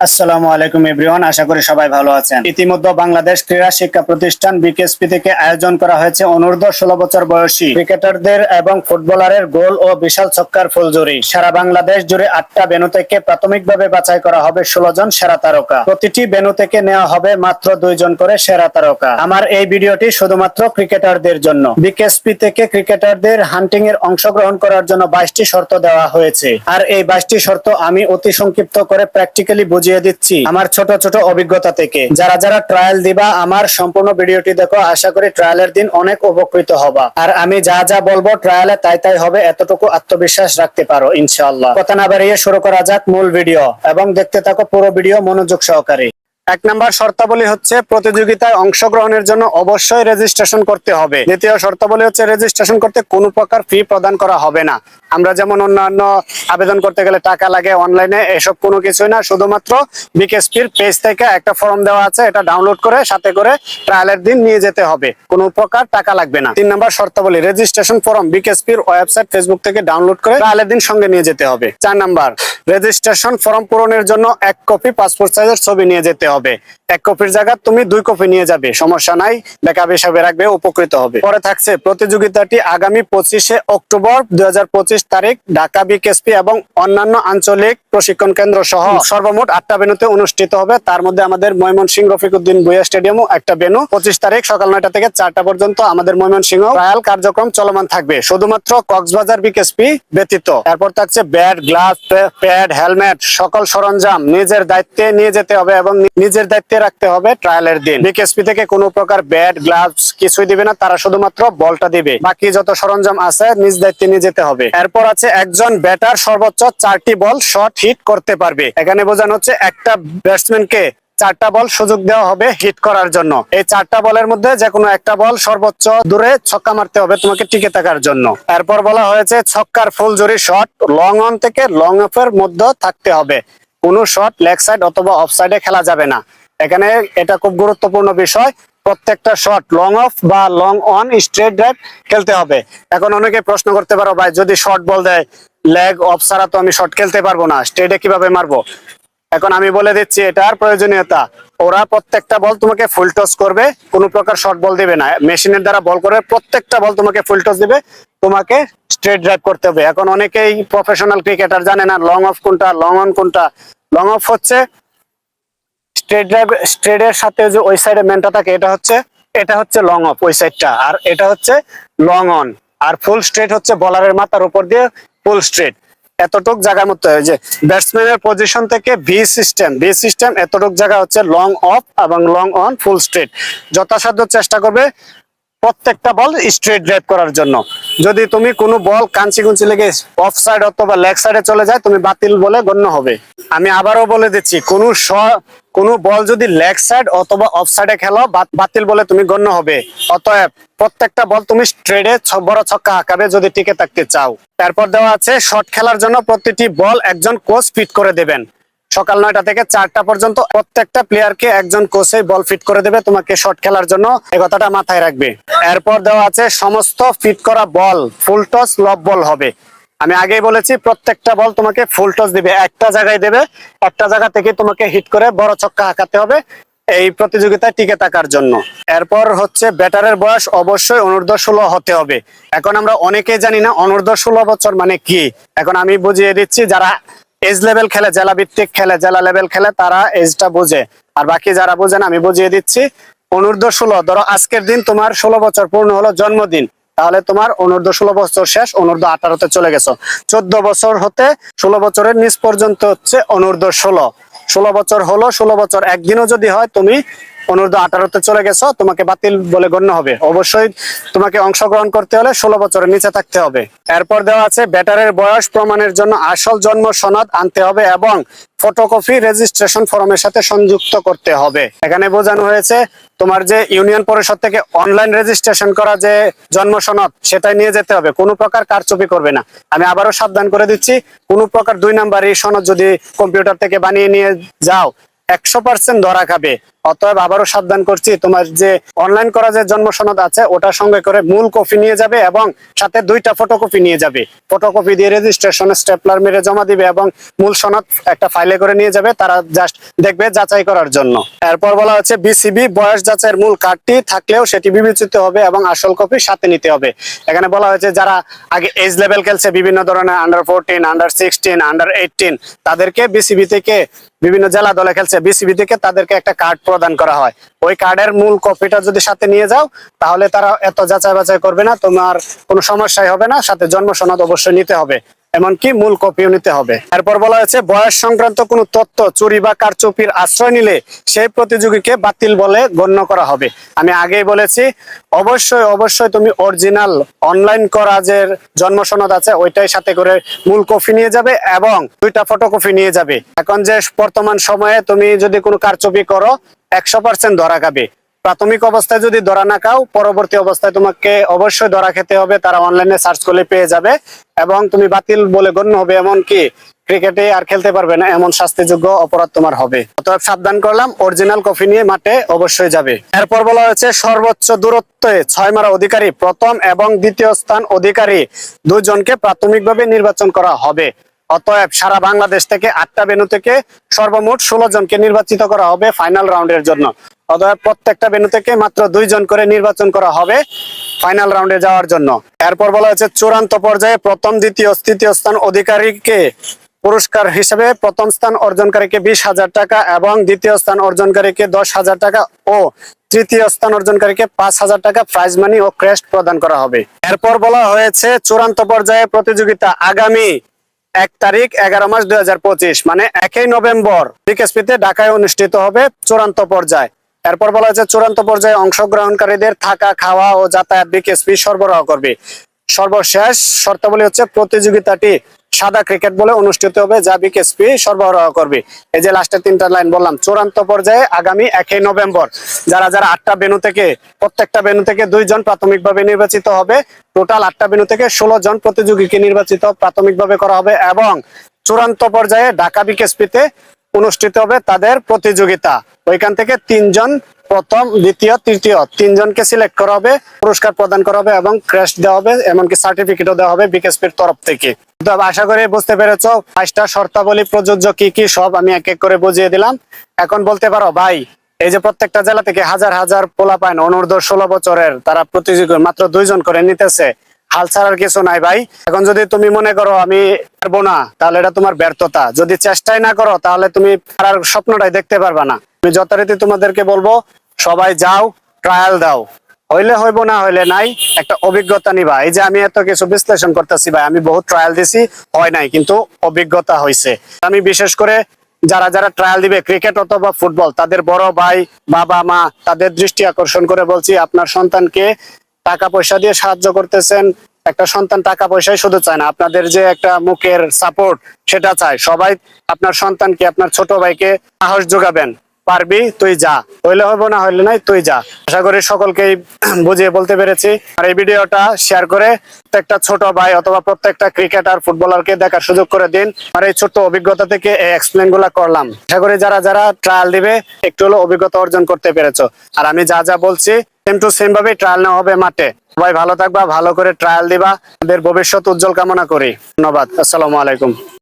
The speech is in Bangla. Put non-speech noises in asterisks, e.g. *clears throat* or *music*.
আসসালামু আলাইকুম, এভরিওয়ান। আশা করি সবাই ভালো আছেন। ইতিমধ্যে বাংলাদেশ ক্রীড়া শিক্ষা প্রতিষ্ঠান বিকেএসপি থেকে আয়োজন করা হয়েছে ষোলো বছর বয়সী ক্রিকেটারদের এবং ফুটবলারের গোল ও বিশাল ছক্কার ফুলজুরি সারা বাংলাদেশ জুড়ে আটটা বেনু থেকে প্রাথমিকভাবে বাছাই করা হবে ষোলো জন সেরা তারকা। প্রতিটি বেনু থেকে নেওয়া হবে মাত্র দুইজন করে সেরা তারকা। আমার এই ভিডিওটি শুধুমাত্র ক্রিকেটারদের জন্য। বিকেএসপি থেকে ক্রিকেটারদের হান্টিং এর অংশগ্রহণ করার জন্য বাইশটি শর্ত দেওয়া হয়েছে। আর এই বাইশটি শর্ত আমি অতি সংক্ষিপ্ত করে প্র্যাকটিক্যালি বুঝিয়ে দিচ্ছি আমার ছোট ছোট অভিজ্ঞতা থেকে। যারা যারা ট্রায়াল দিবা, আমার সম্পূর্ণ ভিডিওটি দেখো, আশা করি ট্রায়ালের দিন অনেক উপকৃত হবা। আর আমি যা যা বলব ট্রায়ালে তাই তাই হবে, এতটুকু আত্মবিশ্বাস রাখতে পারো, ইনশাআল্লাহ। কথা না বাড়িয়ে শুরু করা যাক মূল ভিডিও, এবং দেখতে থাকো পুরো ভিডিও মনোযোগ সহকারে। এক নাম্বার শর্তাবলী হচ্ছে প্রতিযোগিতায় অংশগ্রহণের জন্য অবশ্যই রেজিস্ট্রেশন করতে হবে। দ্বিতীয় শর্তাবলী হচ্ছে রেজিস্ট্রেশন করতে কোনো প্রকার ফি প্রদান করা হবে না। আমরা যেমন অন্যান্য আবেদন করতে গেলে টাকা লাগে অনলাইনে এসব কোনো কিছুই না। শুধুমাত্র বিকেএসপির পেজ থেকে একটা ফর্ম দেওয়া আছে, এটা ডাউনলোড করে, সাথে করে ট্রায়ালের দিন নিয়ে যেতে হবে। কোনো প্রকার টাকা লাগবে না। তিন নাম্বার শর্তাবলী রেজিস্ট্রেশন ফর্ম বিকেএসপির ওয়েবসাইট ফেসবুক থেকে ডাউনলোড করে ট্রায়ালের দিন সঙ্গে নিয়ে যেতে হবে। চার নাম্বার রেজিস্ট্রেশন ফর্ম পূরণের জন্য এক কপি পাসপোর্ট সাইজের ছবি নিয়ে যেতে হবে এক কপির জায়গা তুমি দুই কপি নিয়ে যাবে, সমস্যা নাই ব্যাকআপ হিসাবে রাখবে, উপকৃত হবে। পরে থাকছে প্রতিযোগিতাটি আগামী পঁচিশে অক্টোবর দুই হাজার পঁচিশ তারিখ, ঢাকা, বিকেএসপি এবং অন্যান্য আঞ্চলিক প্রশিক্ষণ কেন্দ্র সহ সর্বমোট আটটা বেনুতে অনুষ্ঠিত হবে। তার মধ্যে আমাদের ময়মনসিংহ রফিকুদ্দিন ভুইয়া স্টেডিয়ামও একটা বেনু পঁচিশ তারিখ সকাল নয়টা থেকে চারটা পর্যন্ত আমাদের ময়মনসিংহ ট্রায়াল কার্যক্রম চলমান থাকবে। শুধুমাত্র কক্সবাজার বিকেএসপি ব্যতীত। এরপর থাকছে ব্যাট গ্লাভস প্যাড হেলমেট সকল সরঞ্জাম নিজের দায়িত্বে নিয়ে যেতে হবে এবং নিজের দায়িত্বে রাখতে হবে ট্রায়ালের দিন। বিকেএসপি থেকে কোনো প্রকার ব্যাট গ্লাভস কিছুই দিবে না তারা শুধুমাত্র বলটা দিবে। বাকি যত সরঞ্জাম আছে নিজ দায়িত্বে নিয়ে যেতে হবে। এরপর আছে একজন ব্যাটার সর্বোচ্চ চারটি বল শট হিট করতে পারবে। এখানে বোঝানো হচ্ছে একটা ব্যাটসম্যানকে চারটা বল সুযোগ দেওয়া হবে হিট করার জন্য। এই চারটা বলের মধ্যে যে কোনো একটা বল সর্বোচ্চ দূরে ছক্কা মারতে হবে তোমাকে টিকে থাকার জন্য। এরপর বলা হয়েছে ছক্কার ফুল জুরি শট লং অন থেকে লং অফ এর মধ্যে থাকতে হবে। কোনো শট লেগ সাইড অথবা অফ সাইডে খেলা যাবে না। এখানে এটা খুব গুরুত্বপূর্ণ বিষয়। প্রত্যেকটা শট লং অফ বা লং অন স্ট্রেট ড্রাইভ খেলতে হবে। এখন অনেকে প্রশ্ন করতে পারো, ভাই, যদি শর্ট বল দেয় লেগ অফ ছাড়া তো আমি শর্ট খেলতে পারব না স্ট্রেটে কীভাবে মারবো? এখন আমি বলে দিচ্ছি, এটার প্রয়োজনীয়তা। ওরা প্রত্যেকটা বল তোমাকে ফুল টস করবে, কোনো প্রকার শর্ট বল দিবে না। মেশিনের দ্বারা বল করবে প্রত্যেকটা বল তোমাকে ফুল টস দিবে, তোমাকে স্ট্রেট ড্রাইভ করতে হবে। এখন অনেকেই প্রফেশনাল ক্রিকেটার জানে না লং অফ কোনটা লং অন কোনটা। লং অফ হচ্ছে স্ট্রেট স্ট্রেটের সাথে যে ওই সাইডে মেনটা থাকে, এটা হচ্ছে এটা হচ্ছে লং অফ ওই সাইডটা আর এটা হচ্ছে লং অন আর ফুল স্ট্রেট হচ্ছে বলারের মাথার উপর দিয়ে ফুল স্ট্রেট এতটুক জায়গার মধ্যে যে ব্যাটসম্যানের পজিশন থেকে ভি সিস্টেম ভি সিস্টেম এতটুক জায়গা হচ্ছে লং অফ এবং লং অন ফুল স্ট্রেট যথাসাধ্য চেষ্টা করবে প্রত্যেকটা বল স্ট্রেট ড্রাইভ করার জন্য। যদি তুমি কোনো বল কাঞ্চি কুঞ্চি লেগে অফ সাইড অথবা লেগ সাইডে চলে যায়, তুমি বাতিল বলে গণ্য হবে। আমি আবারও বলে দিচ্ছি, কোনো কোনো বল যদি লেগ সাইড অথবা অফ সাইডে খেলো বাতিল বলে তুমি গণ্য হবে। অতএব প্রত্যেকটা বল তুমি স্ট্রেটে বড় ছক্কা হাঁকাবে যদি টিকে থাকতে চাও। তারপর দেওয়া আছে শর্ট খেলার জন্য প্রতিটি বল একজন কোচ ফিট করে দেবেন। সকাল নয়টা থেকে চারটা পর্যন্ত প্রত্যেকটা প্লেয়ারকে একজন কোচে বল ফিট করে দেবে তোমাকে শর্ট খেলার জন্য। এই কথাটা মাথায় রাখবে। এরপর দেওয়া আছে সমস্ত ফিট করা বল ফুল টস লব বল হবে। আমি আগেই বলেছি, প্রত্যেকটা বল তোমাকে ফুল টস দিবে। একটা জায়গায় দেবে, একটা জায়গা থেকে তোমাকে হিট করে বড় ছক্কা হাঁকাতে হবে এই প্রতিযোগিতায় টিকে থাকার জন্য। এরপর হচ্ছে ব্যাটারের বয়স অবশ্যই অনূর্ধ্ব ষোলো হতে হবে। এখন আমরা অনেকেই জানি না অনূর্ধ্ব ষোলো বছর মানে কি। এখন আমি বুঝিয়ে দিচ্ছি, যারা এজ লেভেল খেলে, জেলা ভিত্তিক খেলে, জেলা লেভেল খেলে তারা এজটা বুঝে। আর বাকি যারা বুঝেন আমি বুঝিয়ে দিচ্ছি, অনূর্ধ্ব ষোলো, ধরো আজকের দিন তোমার ষোলো বছর পূর্ণ হলো জন্মদিন, তাহলে তোমার অনূর্ধ্ব ষোলো বছর শেষ, অনূর্ধ্ব আঠারোতে চলে গেছো। চোদ্দ বছর হতে ষোলো বছরের নিচ পর্যন্ত হচ্ছে অনূর্ধ্ব ষোলো। ষোলো বছর হলো, ষোলো বছর একদিনও যদি হয়, তুমি অনূর্ধ্ব আঠারোতে চলে গেছো, তোমাকে বাতিল বলে গণ্য হবে। অবশ্যই তোমাকে অংশগ্রহণ করতে হলে ষোলো বছরের নিচে থাকতে হবে। এরপর দেওয়া আছে, ব্যাটারের বয়স প্রমাণের জন্য আসল জন্ম সনদ আনতে হবে এবং ফটোকপি রেজিস্ট্রেশন ফর্মের সাথে সংযুক্ত করতে হবে। এখানে বোঝানো হয়েছে, তোমার যে ইউনিয়ন পরিষদ থেকে অনলাইন রেজিস্ট্রেশন করা যে জন্ম সনদ, সেটাই নিয়ে যেতে হবে। কোনো প্রকার কারচুপি করবে না। আমি আবারও সাবধান করে দিচ্ছি, কোনো প্রকার দুই নাম্বার এই সনদ যদি কম্পিউটার থেকে বানিয়ে নিয়ে যাও, একশো পার্সেন্ট ধরা খাবে। অতএব আবারও সাবধান করছি, তোমার যে অনলাইন করা যে জন্ম সনদ আছে, ওটার সঙ্গে করে মূল কপি নিয়ে যাবে এবং সাথে দুইটা ফটোকপি নিয়ে যাবে। ফটোকপি দিয়ে রেজিস্ট্রেশন স্টেপলার মেরে জমা দিবে এবং মূল সনদ একটা ফাইলে করে নিয়ে যাবে, তারা জাস্ট দেখবে যাচাই করার জন্য। এরপর বলা হচ্ছে বিসিবি বয়স যাচাইয়ের মূল কার্ডটি থাকলেও সেটি বিবেচিত হবে এবং আসল কপি সাথে নিতে হবে। এখানে বলা হয়েছে যারা আগে এজ লেভেল খেলছে, বিভিন্ন ধরনের under fourteen under sixteen under eighteen তাদেরকে বিসিবি থেকে বিভিন্ন জেলা দলে খেলছে। বিসিবি থেকে তাদেরকে একটা কার্ড প্রদান করা হয়। ওই কার্ডের মূল কপিটা যদি সাথে নিয়ে যাও, তাহলে তারা এত যাচাই বাছাই করবে না, তোমার কোনো সমস্যাই হবে না, সাথে জন্ম সনদ অবশ্যই নিতে হবে। এমনকি মূল কপিও নিতে হবে। এরপর বলা হয়েছে, বয়স সংক্রান্ত কোনো তথ্য, চুরি বা কারচুপির আশ্রয় নিলে সেই প্রতিযোগীকে বাতিল বলে গণ্য করা হবে। আমি আগেই বলেছি, অবশ্যই অবশ্যই তুমি অরিজিনাল অনলাইন করা যে জন্ম সনদ আছে, ওইটাই সাথে করে মূল কপি নিয়ে যাবে এবং দুইটা ফটোকপি নিয়ে যাবে। এখন যে বর্তমান সময়ে তুমি যদি কোনো কারচুপি করো, একশো পার্সেন্ট ধরা খাবে। প্রাথমিক অবস্থায় যদি ধরা না খাও, পরবর্তী অবস্থায় তোমাকে অবশ্যই ধরা খেতে হবে, তারা অনলাইনে সার্চ করলে পেয়ে যাবে এবং তুমি বাতিল বলে গণ্য হবে এমন কি ক্রিকেটে আর খেলতে পারবে না, এমন শাস্তিযোগ্য অপরাধ তোমার হবে। অতএব সাবধান করলাম অরিজিনাল কফি নিয়ে মাঠে অবশ্যই যাবে। এরপর বলা হয়েছে, সর্বোচ্চ দূরত্বে ছয় মারা অধিকারী, প্রথম এবং দ্বিতীয় স্থান অধিকারী দুজনকে প্রাথমিকভাবে নির্বাচন করা হবে। অতএব সারা বাংলাদেশ থেকে আটটা ভেনু থেকে সর্বমোট ষোলো জনকে নির্বাচিত করা হবে ফাইনাল রাউন্ডের জন্য। অতএব প্রত্যেকটা ভেনু থেকে মাত্র দুইজন করে নির্বাচন করা হবে ফাইনাল রাউন্ডে যাওয়ার জন্য। এরপর বলা হয়েছে, চূড়ান্ত পর্যায়ে প্রথম, দ্বিতীয়, তৃতীয় স্থান অধিকারীকে পুরস্কার হিসেবে প্রথম স্থান অর্জনকারীকে বিশ হাজার টাকা এবং দ্বিতীয় স্থান অর্জনকারীকে দশ হাজার টাকা ও তৃতীয় স্থান অর্জনকারীকে পাঁচ হাজার টাকা প্রাইজ মানি ও ক্রেস্ট প্রদান করা হবে। এরপর বলা হয়েছে, চূড়ান্ত পর্যায়ে প্রতিযোগিতা আগামী এক তারিখ এগারো মাস দুই হাজার পঁচিশ মানে একই নভেম্বর বিকেএসপিতে ঢাকায় অনুষ্ঠিত হবে চূড়ান্ত পর্যায়ে। এরপর বলা হয়েছে চূড়ান্ত পর্যায়ে অংশগ্রহণকারীদের থাকা, খাওয়া ও যাতায়াত বিকেএসপি সরবরাহ করবে। সর্বশেষ শর্তাবলী হচ্ছে প্রতিযোগিতাটি সাদা ক্রিকেট বলে অনুষ্ঠিত হবে যা বিকেএসপি সরবরাহ করবে। এই যে লাস্টের তিনটা লাইন বললাম, চূড়ান্ত পর্যায়ে আগামী একই নভেম্বর, যারা যারা আটটা বেনু থেকে, প্রত্যেকটা বেনু থেকে দুইজন প্রাথমিকভাবে নির্বাচিত হবে টোটাল আটটা বেনু থেকে ষোলো জন প্রতিযোগীকে নির্বাচিত প্রাথমিকভাবে করা হবে এবং চূড়ান্ত পর্যায়ে ঢাকা বিকেএসপিতে অনুষ্ঠিত হবে তাদের প্রতিযোগিতা। ওইখান থেকে তিনজন প্রথম, দ্বিতীয়, তৃতীয়। তিনজনকে সিলেক্ট করা হবে, পুরস্কার প্রদান করা হবে এবং ক্রেস্ট দেওয়া হবে, এমনকি সার্টিফিকেটও দেওয়া হবে বিকেএসপির তরফ থেকে। তো আশা করি বুঝতে পেরেছ পাঁচটা শর্তাবলী প্রযোজ্য কি কি, সব আমি এক এক করে বুঝিয়ে দিলাম। এখন বলতে পারো, ভাই, এই যে প্রত্যেকটা জেলা থেকে হাজার হাজার পোলা পায় অনূর্ধ্ব ষোলো বছরের, তারা প্রতিযোগী মাত্র দুইজন করে নিতেছে। হাল ছাড়ার কিছু নাই, ভাই। এখন যদি তুমি মনে করো, আমি পারব না, তাহলে এটা তোমার ব্যর্থতা। যদি চেষ্টাই না করো, তাহলে তুমি পারার স্বপ্নটাই দেখতে পারবা না। আমি যথারীতি তোমাদেরকে বলব, সবাই যাও ট্রায়াল দাও। হইলে হইব, না হইলে নাই, একটা অভিজ্ঞতা নিবা। এই যে আমি এত কিছু বিশ্লেষণ করতেছি ভাই, আমি বহুত ট্রায়াল দিছি, হয় নাই, কিন্তু অভিজ্ঞতা হয়েছে আমি বিশেষ করে যারা যারা ট্রায়াল দিবে ক্রিকেট অথবা ফুটবল তাদের বড় ভাই, বাবা, মা, তাদের দৃষ্টি আকর্ষণ করে বলছি, আপনার সন্তানকে টাকা পয়সা দিয়ে সাহায্য করতেছেন, একটা সন্তান টাকা পয়সাই শুধু চায় না, আপনাদের যে একটা মুখের সাপোর্ট সেটা চায়। সবাই আপনার সন্তানকে, আপনার ছোট ভাইকে সাহস যোগাবেন। পারবি, তুই যা। হইলে হইব, না হইলে নাই, তুই যা। আশা করি সকলকেই *clears throat* বুঝিয়ে বলতে পেরেছি। আর এই ভিডিওটা শেয়ার করে প্রত্যেকটা ছোট ভাই অথবা প্রত্যেকটা ক্রিকেটার ফুটবলারকে দেখার সুযোগ করে দিন। আর এই ছোট্ট অভিজ্ঞতা থেকে এই এক্সপ্লেনগুলা করলাম। আশা করি যারা যারা ট্রায়াল দিবে, একটু হলো অভিজ্ঞতা অর্জন করতে পেরেছ। আর আমি যা যা বলছি সেম টু সেম ভাবে ট্রায়াল নেওয়া হবে মাঠে। সবাই ভালো থাকবা, ভালো করে ট্রায়াল দিবা। আমাদের ভবিষ্যৎ উজ্জ্বল কামনা করি। ধন্যবাদ। আসসালামু আলাইকুম।